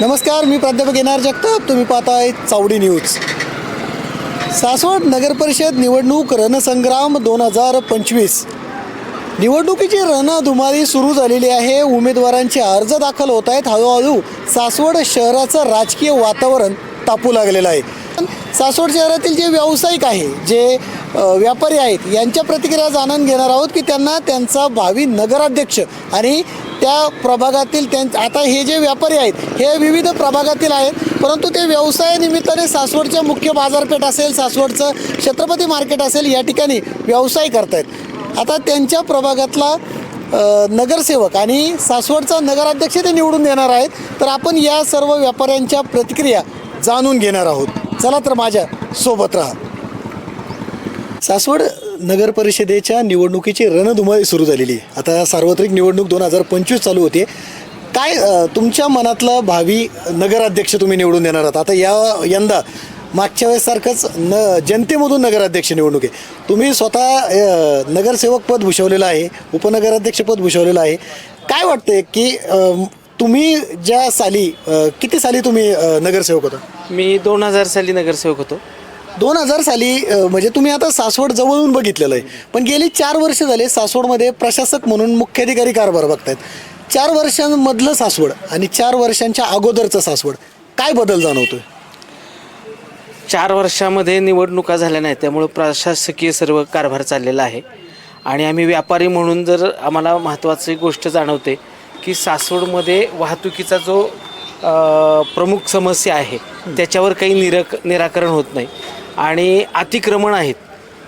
नमस्कार मी प्राध्यापक N R Jagtap. तुम्ही पाहताय चावडी न्यूज. सासवड नगरपरिषद निवडणूक रणसंग्राम दोन हजार पंचवीस. निवडणुकीची रणधुमारी सुरू झालेली आहे. उमेदवारांचे अर्ज दाखल होत आहेत. हळूहळू सासवड शहराचं राजकीय वातावरण तापू लागलेलं आहे. सासवड शहरातील जे व्यावसायिक आहे जे व्यापारी आहेत यांच्या प्रतिक्रिया जाणून घेणार आहोत की त्यांना त्यांचा भावी नगराध्यक्ष आणि त्या प्रभागातील त्यां आता हे जे व्यापारी आहेत हे विविध प्रभागातील आहेत परंतु ते व्यवसायानिमित्ताने सासवडच्या मुख्य बाजारपेठ असेल सासवडचं छत्रपती मार्केट असेल या ठिकाणी व्यवसाय करतायत. आता त्यांच्या प्रभागातला नगरसेवक आणि सासवडचा नगराध्यक्ष ते निवडून देणार आहेत तर आपण या सर्व व्यापाऱ्यांच्या प्रतिक्रिया जाणून घेणार आहोत. चला तर माझ्या सोबत राहा. सासवड नगर परिषदेच्या निवडणुकीची रणधुमाळी सुरू झालेली आहे. आता सार्वत्रिक निवडणूक दोन हजार पंचवीस चालू होते. काय तुमच्या मनातलं भावी नगराध्यक्ष तुम्ही निवडून देणार आहात? आता या यंदा मागच्या वेळेसारखंच न जनतेमधून नगराध्यक्ष निवडणूक आहे. तुम्ही स्वतः नगरसेवक पद भूषवलेलं आहे उपनगराध्यक्ष पद भूषवलेलं आहे. काय वाटतंय की तुम्ही ज्या साली किती साली तुम्ही नगरसेवक होता? मी दोन हजार साली नगरसेवक होतो. दोन हजार साली अ, म्हणजे तुम्ही आता सासवड जवळून बघितलेलं आहे. पण गेली चार वर्ष झाले सासवडमध्ये प्रशासक म्हणून मुख्याधिकारी कारभार बघतायत. चार वर्षांमधलं सासवड आणि चार वर्षांच्या अगोदरचं सासवड काय बदल जाणवतोय? चार वर्षामध्ये निवडणुका झाल्या नाहीत त्यामुळं प्रशासकीय सर्व कारभार चाललेला आहे. आणि आम्ही व्यापारी म्हणून जर आम्हाला महत्त्वाची गोष्ट जाणवते की सासवडमध्ये वाहतुकीचा जो अ, प्रमुख समस्या आहे त्याच्यावर काही निरक निराकरण होत नाही. आणि अतिक्रमण आहेत.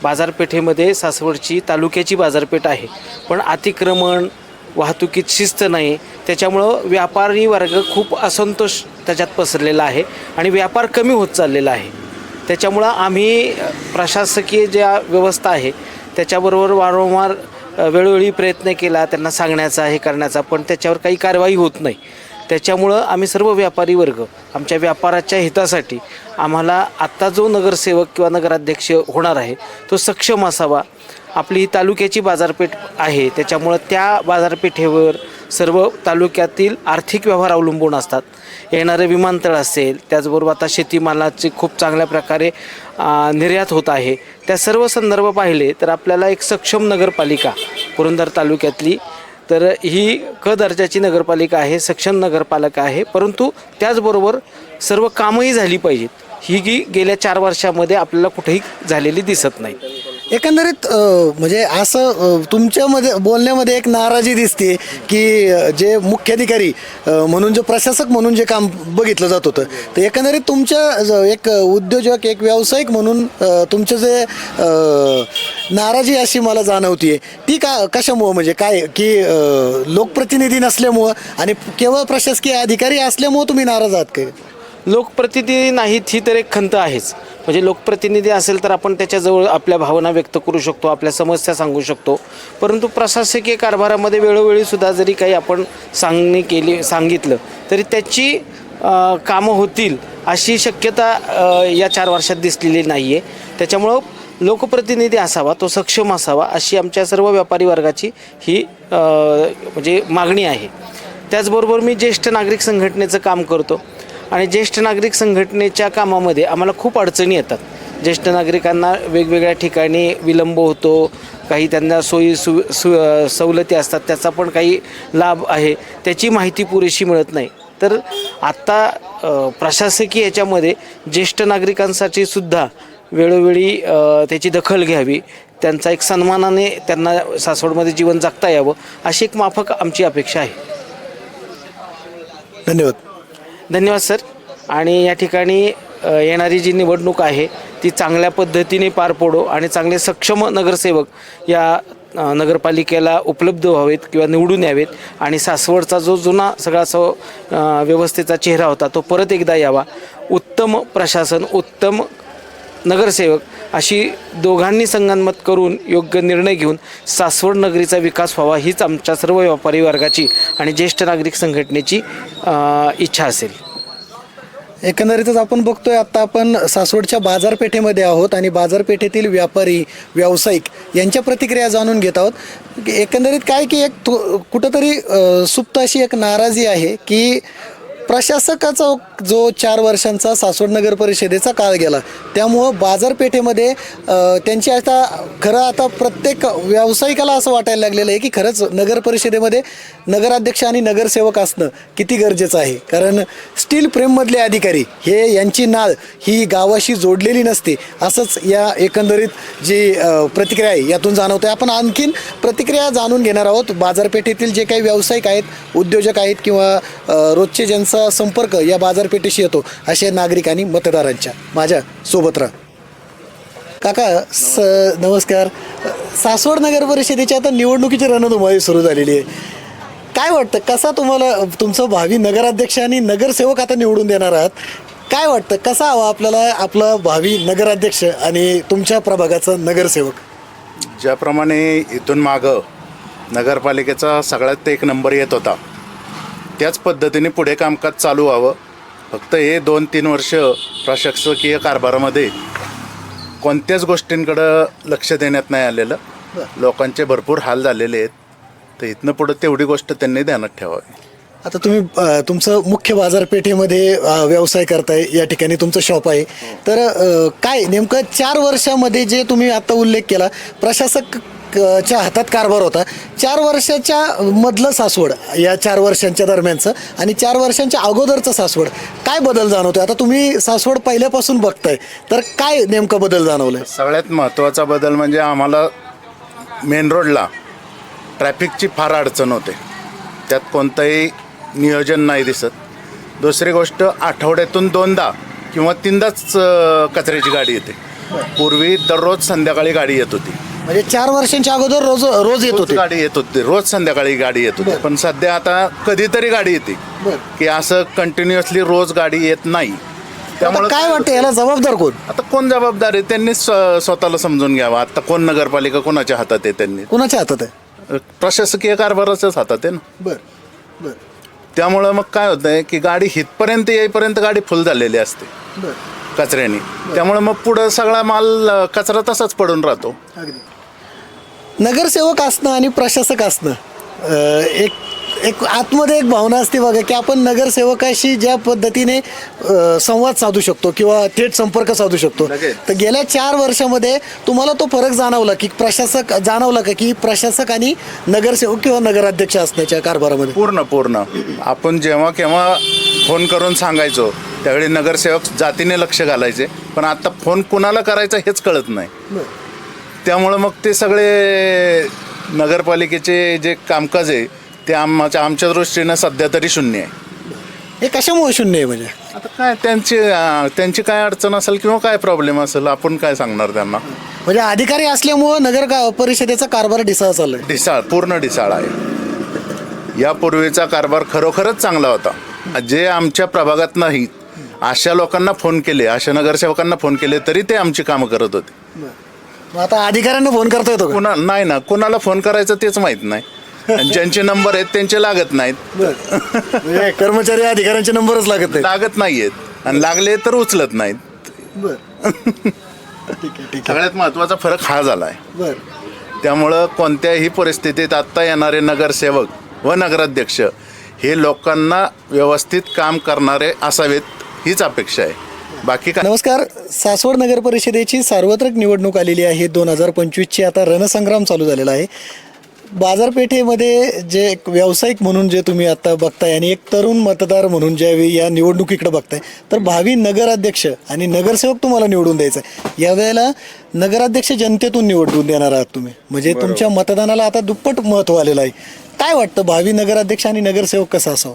बाजारपेठेमध्ये सासवडची तालुक्याची बाजारपेठ आहे. पण अतिक्रमण वाहतुकीत शिस्त नाही. त्याच्यामुळं व्यापारी वर्ग खूप असंतोष त्याच्यात पसरलेला आहे आणि व्यापार कमी होत चाललेला आहे. त्याच्यामुळं आम्ही प्रशासकीय ज्या व्यवस्था आहे त्याच्याबरोबर वारंवार वेळोवेळी प्रयत्न केला त्यांना सांगण्याचा हे करण्याचा पण त्याच्यावर काही कारवाई होत नाही. त्याच्यामुळं आम्ही सर्व व्यापारी वर्ग आमच्या व्यापाराच्या हितासाठी आम्हाला आत्ता जो नगरसेवक किंवा नगराध्यक्ष होणार आहे तो सक्षम असावा. आपली ही तालुक्याची बाजारपेठ आहे त्याच्यामुळं त्या बाजारपेठेवर सर्व तालुक्यातील आर्थिक व्यवहार अवलंबून असतात. येणारे विमानतळ असेल त्याचबरोबर आता शेतीमालाची खूप चांगल्या प्रकारे निर्यात होत आहे. त्या सर्व संदर्भ पाहिले तर आपल्याला एक सक्षम नगरपालिका पुरंदर तालुक्यातली तर ही क दर्जाची नगरपालिका आहे सक्षम नगरपालिका आहे परंतु त्याचबरोबर सर्व कामंही झाली पाहिजेत. ही की गेल्या चार वर्षामध्ये आपल्याला कुठेही झालेली दिसत नाही. एकंदरीत अ, म्हणजे असं अ, तुमच्यामध्ये बोलण्यामध्ये एक नाराजी दिसते की अ, जे मुख्याधिकारी अ, म्हणून जो प्रशासक म्हणून जे काम बघितलं जात होतं तर एकंदरीत तुमच्या ज- एक उद्योजक एक व्यावसायिक म्हणून अ, तुमचं जे अ, नाराजी अशी मला जाणवतीये. ती का कशामुळं म्हणजे काय की अ, लोकप्रतिनिधी नसल्यामुळं आणि केवळ प्रशासकीय अधिकारी असल्यामुळं तुम्ही नाराज आहात काय? लोकप्रतिनिधी नाहीत ही तर एक खंत आहेच. म्हणजे लोकप्रतिनिधी असेल तर आपण त्याच्याजवळ आपल्या भावना व्यक्त करू शकतो आपल्या समस्या सांगू शकतो. परंतु प्रशासकीय कारभारामध्ये वेळोवेळी सुद्धा जरी काही आपण सांगणी केली सांगितलं तरी त्याची कामं होतील अशी शक्यता या चार वर्षात दिसलेली नाही आहे त्याच्यामुळं लोकप्रतिनिधी असावा तो सक्षम असावा अशी आमच्या सर्व व्यापारी वर्गाची ही म्हणजे मागणी आहे. त्याचबरोबर मी ज्येष्ठ नागरिक संघटनेचं काम करतो. आणि ज्येष्ठ नागरिक संघटनेच्या कामामध्ये आम्हाला खूप अडचणी येतात. ज्येष्ठ नागरिकांना वेगवेगळ्या ठिकाणी विलंब होतो काही त्यांना सोयी सु सु सवलती असतात त्याचा पण काही लाभ आहे त्याची माहिती पुरेशी मिळत नाही. तर आत्ता प्रशासकीय याच्यामध्ये ज्येष्ठ नागरिकांसाठी सुद्धा वेळोवेळी त्याची दखल घ्यावी त्यांचा एक सन्मानाने त्यांना सासवडमध्ये जीवन जगता यावं अशी एक माफक आमची अपेक्षा आहे. धन्यवाद. धन्यवाद सर. आणि या ठिकाणी येणारी जी निवडणूक आहे ती चांगल्या पद्धतीने पार पडो आणि चांगले सक्षम नगरसेवक या नगरपालिकेला उपलब्ध व्हावेत किंवा निवडून यावेत. आणि सासवडचा जो जुना सगळा सो व्यवस्थेचा चेहरा होता तो परत एकदा यावा. उत्तम प्रशासन उत्तम नगरसेवक अशी दोघांनी संगनमत करून योग्य निर्णय घेऊन सासवड नगरीचा विकास व्हावा हीच आमच्या सर्व व्यापारी वर्गाची आणि ज्येष्ठ नागरिक संघटनेची इच्छा असेल. एकंदरीतच आपण बघतोय आत्ता आपण सासवडच्या बाजारपेठेमध्ये आहोत आणि बाजारपेठेतील व्यापारी व्यावसायिक यांच्या प्रतिक्रिया जाणून घेत आहोत. एकंदरीत काय की एक कुठंतरी सुप्त अशी एक नाराजी आहे की प्रशासकाचा जो चार वर्षांचा सासवड नगर परिषदेचा काळ गेला त्यामुळं बाजारपेठेमध्ये त्यांची आता खरं आता प्रत्येक व्यावसायिकाला असं वाटायला लागलेलं आहे की खरंच नगर परिषदेमध्ये नगराध्यक्ष आणि नगरसेवक असणं किती गरजेचं आहे. कारण स्टील फ्रेममधले अधिकारी हे यांची नाळ ही गावाशी जोडलेली नसते. असंच या एकंदरीत जी प्रतिक्रिया आहे यातून जाणवते आपण आणखीन प्रतिक्रिया जाणून घेणार आहोत. बाजारपेठेतील जे काही व्यावसायिक आहेत उद्योजक आहेत किंवा रोजचे ज्यांचा संपर्क या बाजारपेठेशी येतो असे नागरिक आणि मतदारांच्या माझ्या सोबत राहा. काका स नमस्कार. सासवड नगर परिषदेची आता निवडणुकीची रणधुमाळी सुरू झालेली आहे. काय वाटतं कसा तुम्हाला तुमचं भावी नगराध्यक्ष आणि नगरसेवक आता निवडून देणार आहात? काय वाटतं कसा हवा आपल्याला आपला भावी नगराध्यक्ष आणि तुमच्या प्रभागाचा नगरसेवक? ज्याप्रमाणे इथून मागं नगरपालिकेचा सगळ्यात एक नंबर येत होता. त्याच पद्धतीने पुढे कामकाज चालू व्हावं. फक्त हे दोन तीन वर्ष प्रशासकीय कारभारामध्ये कोणत्याच गोष्टींकडं लक्ष देण्यात नाही आलेलं. लोकांचे भरपूर हाल झालेले आहेत. तर इथनं पुढं तेवढी गोष्ट त्यांनी ध्यानात ठेवावी. आता तुम्ही तुमचं मुख्य बाजारपेठेमध्ये व्यवसाय करताय या ठिकाणी तुमचं शॉप आहे. तर अ, काय नेमकं चार वर्षामध्ये जे तुम्ही आता उल्लेख केला प्रशासक च्या हातात कारभार होता. चार वर्षाच्या मधलं सासवड या चार वर्षांच्या दरम्यानचं आणि चार वर्षांच्या अगोदरचं सासवड. काय बदल जाणवतोय? आता तुम्ही सासवड पहिल्यापासून बघताय तर काय नेमकं बदल जाणवलंय? सगळ्यात महत्त्वाचा बदल म्हणजे आम्हाला मेन रोडला ट्रॅफिकची फार अडचण होते. त्यात कोणतंही नियोजन नाही दिसत. दुसरी गोष्ट आठवड्यातून दोनदा किंवा तीनदाच कचऱ्याची गाडी येते. पूर्वी दररोज संध्याकाळी गाडी येत होती. म्हणजे चार वर्षांच्या अगोदर रोज रोज येत होते. गाडी येत होती. रोज संध्याकाळी गाडी येत होती. पण सध्या आता कधीतरी गाडी येते. की असं कंटिन्युअसली रोज गाडी येत नाही. आता काय वाटतं? याला जबाबदार कोण? आता कोण जबाबदार आहे? त्यांनी स्व- स्वतःला समजून घ्यावा. आता कोण नगरपालिका कोणाच्या हातात आहे त्यांनी? कोणाच्या हातात आहे? प्रशासकीय कारभाराच्याच हातात आहे ना. बर. बर. त्यामुळं मग काय होतं आहे की गाडी हितपर्यंत येईपर्यंत गाडी फुल झालेली असते. कचऱ्याने. त्यामुळे मग पुढं सगळा माल कचरा तसाच पडून राहतो. नगरसेवक असणं आणि प्रशासक असणं एक एक आतमध्ये एक भावना असते बघा की आपण नगरसेवकाशी ज्या पद्धतीने संवाद साधू शकतो किंवा थेट संपर्क साधू शकतो. तर गेल्या चार वर्षामध्ये तुम्हाला तो फरक जाणवला की प्रशासक जाणवला का की प्रशासक आणि नगरसेवक किंवा नगराध्यक्ष असण्याच्या कारभारामध्ये? पूर्ण पूर्ण. आपण जेव्हा केव्हा फोन करून सांगायचो त्यावेळी नगरसेवक जातीने लक्ष घालायचे पण आता फोन कुणाला करायचा हेच कळत नाही. त्यामुळं मग ते सगळे नगरपालिकेचे जे कामकाज आहे ते आमच्या आमच्या दृष्टीनं सध्या तरी शून्य आहे. हे कशामुळे शून्य आहे म्हणजे? आता काय त्यांची अं, त्यांची काय अडचण असेल किंवा काय प्रॉब्लेम असेल आपण काय सांगणार त्यांना? म्हणजे अधिकारी असल्यामुळं नगर का- परिषदेचा कारभार ढिसाळ चाललाय. ढिसाळ पूर्ण ढिसाळ आहे. यापूर्वीचा कारभार खरोखरच चांगला होता. जे आमच्या प्रभागात नाही अशा लोकांना फोन केले अशा नगरसेवकांना फोन केले तरी ते आमची कामं करत होते. मग आता अधिकाऱ्यांना फोन करता येतो का? कुणा नाही ना. कुणाला फोन करायचं तेच माहीत नाही. आणि ज्यांचे नंबर आहेत त्यांचे लागत नाहीत. म्हणजे कर्मचारी अधिकाऱ्यांचे नंबरच लागत नाही लागत नाहीयेत. आणि लागले तर उचलत नाहीत. बर. ठीक आहे ठीक आहे. सगळ्यात महत्त्वाचा फरक हा झाला आहे बर. त्यामुळं कोणत्याही परिस्थितीत आत्ता येणारे नगरसेवक व नगराध्यक्ष हे लोकांना व्यवस्थित काम करणारे असावेत हीच अपेक्षा आहे. बाकी काय? नमस्कार. सासवड नगर परिषदेची सार्वत्रिक निवडणूक आलेली आहे दोन हजार पंचवीसची. आता रणसंग्राम चालू झालेला आहे. बाजारपेठेमध्ये जे एक व्यावसायिक म्हणून जे तुम्ही आता बघताय आणि एक तरुण मतदार म्हणून ज्यावेळी या निवडणुकीकडे बघताय तर भावी नगराध्यक्ष आणि नगरसेवक तुम्हाला निवडून द्यायचा आहे यावेळेला नगराध्यक्ष जनतेतून निवडून देणार आहात तुम्ही. म्हणजे तुमच्या मतदानाला आता दुप्पट महत्त्व आलेलं आहे. काय वाटतं? भावी नगराध्यक्ष आणि नगरसेवक कसा असावा?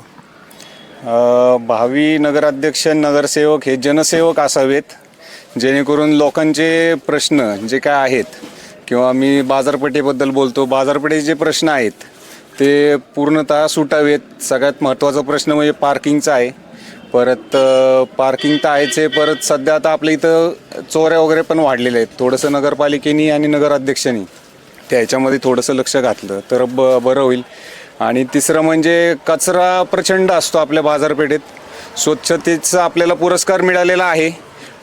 भावी नगराध्यक्ष नगरसेवक हे जनसेवक असावेत जेणेकरून लोकांचे प्रश्न जे काय आहेत किंवा मी बाजारपेठेबद्दल बोलतो बाजारपेठेचे जे प्रश्न आहेत ते पूर्णतः सुटावेत. सगळ्यात महत्त्वाचा प्रश्न म्हणजे पार्किंगचा आहे. परत पार्किंग तर आहेच आहे परत सध्या आता आपल्या इथं चोऱ्या वगैरे पण वाढलेल्या आहेत. थोडंसं नगरपालिकेनी आणि नगराध्यक्षांनी त्या ह्याच्यामध्ये थोडंसं लक्ष घातलं तर ब बरं होईल. आणि तिसरं म्हणजे कचरा प्रचंड असतो आपल्या बाजारपेठेत. स्वच्छतेचा आपल्याला पुरस्कार मिळालेला आहे.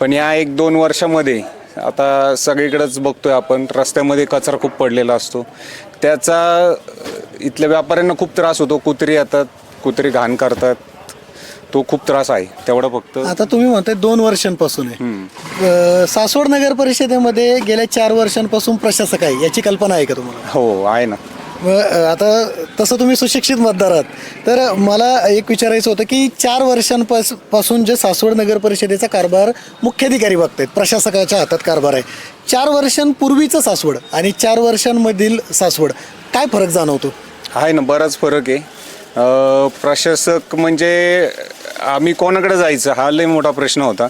पण या एक दोन वर्षामध्ये आता सगळीकडेच बघतोय आपण रस्त्यामध्ये कचरा खूप पडलेला असतो. त्याचा इथल्या व्यापाऱ्यांना खूप त्रास होतो. कुत्री येतात कुत्री घाण करतात. तो खूप त्रास आहे. तेवढा फक्त आता तुम्ही म्हणताय दोन वर्षांपासून आहे. सासवड नगर परिषदेमध्ये गेल्या चार वर्षांपासून प्रशासक आहे याची कल्पना आहे का तुम्हाला? हो आहे ना. आता तसं तुम्ही सुशिक्षित मतदार आहात तर मला एक विचारायचं होतं की चार वर्षांपासपासून जे सासवड नगर परिषदेचा कारभार मुख्याधिकारी बघतायत प्रशासकाच्या हातात कारभार आहे. चार वर्षांपूर्वीचं सासवड आणि चार वर्षांमधील सासवड काय फरक जाणवतो? आहे ना बराच फरक आहे. प्रशासक म्हणजे आम्ही कोणाकडे जायचं हा लय मोठा प्रश्न होता.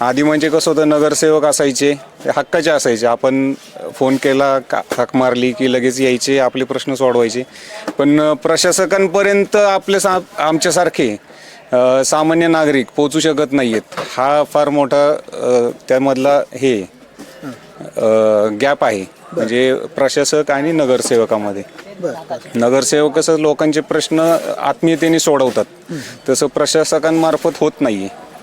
आधी म्हणजे कसं होतं नगरसेवक असायचे ते हक्काचे असायचे. आपण फोन केला का हाक मारली की लगेच यायचे आपले प्रश्न सोडवायचे. पण प्रशासकांपर्यंत आपले सा आमच्यासारखे सामान्य नागरिक पोचू शकत नाही आहेत हा फार मोठा त्यामधला हे गॅप आहे. म्हणजे प्रशासक आणि नगरसेवकामध्ये. नगरसेवक कसं लोकांचे प्रश्न आत्मीयतेने सोडवतात. तसं प्रशासकांमार्फत होत नाहीये. ब-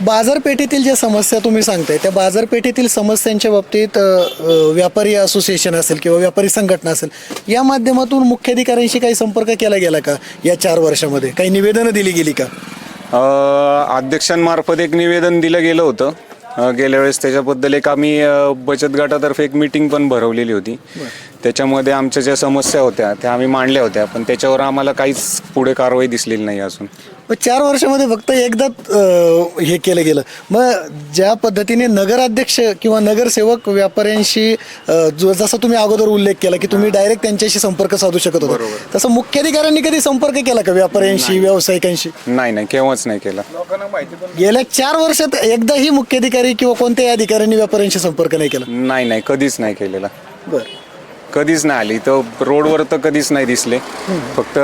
बाजारपेठेतील ज्या समस्या तुम्ही सांगताय त्या बाजारपेठेतील समस्यांच्या बाबतीत व्यापारी असोसिएशन असेल किंवा व्यापारी संघटना असेल या माध्यमातून मुख्याधिकाऱ्यांशी काही संपर्क केला गेला का या चार वर्षामध्ये? काही निवेदनं दिली गेली का? अध्यक्षांमार्फत एक निवेदन दिलं गेलं होतं. गेल्या वेळेस त्याच्याबद्दल एक आम्ही बचत गटातर्फे एक मीटिंग पण भरवलेली होती. त्याच्यामध्ये आमच्या ज्या समस्या होत्या त्या आम्ही मांडल्या होत्या पण त्याच्यावर आम्हाला काहीच पुढे कारवाई दिसलेली नाही अजून. मग चार वर्षामध्ये फक्त एकदाच अ, हे केलं गेलं. मग ज्या पद्धतीने नगराध्यक्ष किंवा नगरसेवक व्यापाऱ्यांशी अ, जो जसा तुम्ही अगोदर उल्लेख केला की तुम्ही डायरेक्ट त्यांच्याशी संपर्क साधू शकत होता. तसं मुख्याधिकाऱ्यांनी कधी संपर्क केला का व्यापाऱ्यांशी व्यावसायिकांशी? नाही नाही केव्हाच नाही केला. गेल्या चार वर्षात एकदाही मुख्याधिकारी किंवा कोणत्याही अधिकाऱ्यांनी व्यापाऱ्यांशी संपर्क नाही केला? नाही नाही कधीच नाही केलेला. बरं. कधीच नाही आली. तर रोडवर तर कधीच नाही दिसले. फक्त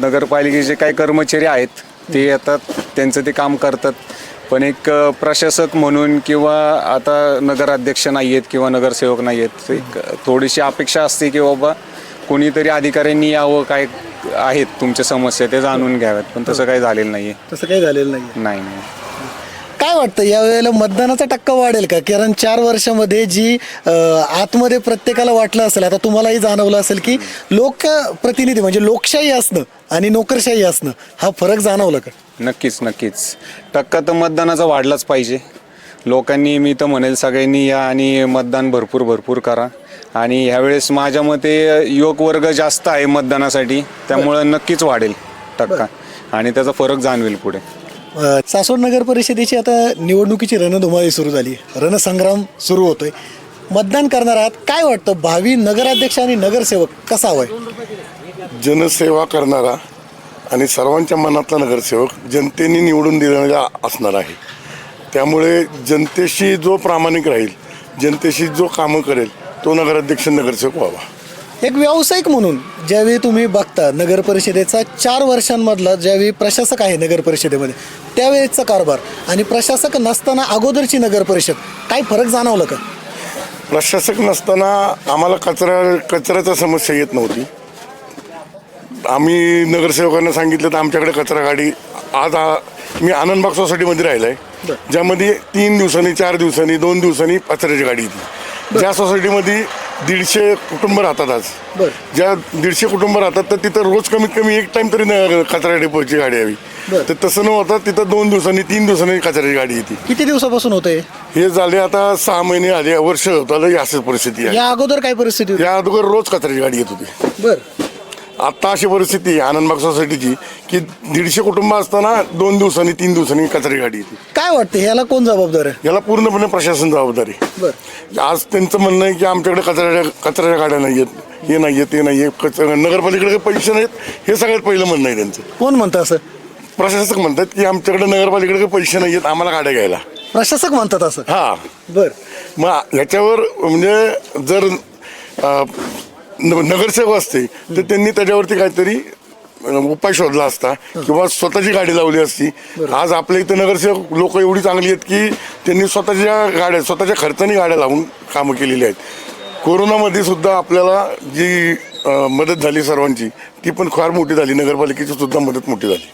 नगरपालिकेचे काही कर्मचारी आहेत ते येतात त्यांचं ते काम करतात. पण एक प्रशासक म्हणून किंवा आता नगराध्यक्ष नाही आहेत किंवा नगरसेवक नाही आहेत एक थोडीशी अपेक्षा असते की बाबा कोणीतरी अधिकाऱ्यांनी यावं काय आहेत तुमच्या समस्या ते जाणून घ्याव्यात. पण तसं काही झालेलं नाही तसं काही झालेलं नाही नाही नाही. काय वाटतं यावेळेला मतदानाचा टक्का वाढेल का? कारण चार वर्षामध्ये जी अ, आतमध्ये प्रत्येकाला वाटलं असेल आता तुम्हालाही जाणवलं असेल की लोकप्रतिनिधी म्हणजे लोकशाही असणं आणि नोकरशाही असणं हा फरक जाणवला का? नक्कीच नक्कीच. टक्का तर मतदानाचा वाढलाच पाहिजे. लोकांनी मी तर म्हणेल सगळ्यांनी या आणि मतदान भरपूर भरपूर करा. आणि ह्यावेळेस माझ्या मते युवक वर्ग जास्त आहे मतदानासाठी त्यामुळं नक्कीच वाढेल टक्का. आणि त्याचा फरक जाणवेल पुढे. सासवड नगर परिषदेची आता निवडणुकीची रणधुमाळी सुरू झाली. रणसंग्राम सुरू होतोय. मतदान करणार आहात काय वाटतं? भावी नगराध्यक्ष आणि नगरसेवक कसा हवाय? जनसेवा करणारा आणि सर्वांच्या मनातला नगरसेवक जनतेने निवडून दिलेला असणार आहे. त्यामुळे जनतेशी जो प्रामाणिक राहील जनतेशी जो कामं करेल तो नगराध्यक्ष नगरसेवक व्हावा. एक व्यावसायिक म्हणून ज्यावेळी तुम्ही बघता नगर परिषदेचा चार वर्षांमधला ज्यावेळी प्रशासक आहे नगर परिषदेमध्ये त्यावेळेचा कारभार. आणि प्रशासक नसताना अगोदरची नगर परिषद. काय फरक जाणवलं का? प्रशासक नसताना आम्हाला कचरा कचऱ्याचा समस्या येत नव्हती. आम्ही नगरसेवकांना सांगितलं तर आमच्याकडे कचरा गाडी आज मी आनंदबाग सोसायटीमध्ये राहिलो आहे ज्यामध्ये तीन दिवसांनी चार दिवसांनी दोन दिवसांनी कचऱ्याची गाडी येते. ज्या सोसायटीमध्ये दीडशे कुटुंब राहतात आज. ज्या दीडशे कुटुंब राहतात तर तिथं रोज कमीत कमी एक टाइम तरी कचरा डेपोची गाडी यावी. तर तसं न होता तिथं दोन दिवसांनी तीन दिवसांनी कचऱ्याची गाडी येते. किती दिवसापासून होतंय? हे झाले आता सहा महिने आले वर्ष होत आलं अशीच परिस्थिती आहे. या अगोदर काय परिस्थिती होती? या अगोदर रोज कचऱ्याची गाडी येत होती. बर. आता अशी परिस्थिती आहे आनंदबाग सोसायटीची की दीडशे कुटुंब असताना दोन दिवसांनी तीन दिवसांनी कचऱ्याची गाडी येते. काय वाटतं ह्याला कोण जबाबदार आहे? याला पूर्णपणे प्रशासन जबाबदारी बर. आज त्यांचं म्हणणं आहे की आमच्याकडे कचऱ्याच्या कचऱ्याच्या गाड्या नाही आहेत हे नाही आहे ते नाही आहे कच नगरपालिकेकडे काही पैसे नाहीत हे सगळ्यात पहिलं म्हणणं आहे त्यांचं. कोण म्हणतं असं? प्रशासक म्हणतात की आमच्याकडे नगरपालिकेकडे काही पैसे नाही आहेत आम्हाला गाड्या घ्यायला. प्रशासक म्हणतात असं? हा. बर. मग ह्याच्यावर म्हणजे जर अ, नगरसेवक असते तर त्यांनी त्याच्यावरती काहीतरी उपाय शोधला असता किंवा स्वतःची गाडी लावली असती. आज आपल्या इथं नगरसेवक लोक एवढी चांगली आहेत की त्यांनी स्वतःच्या गाड्या स्वतःच्या खर्चाने गाड्या लावून कामं केलेली आहेत. कोरोनामध्ये सुद्धा आपल्याला जी मदत झाली सर्वांची ती पण फार मोठी झाली. नगरपालिकेची सुद्धा मदत मोठी झाली.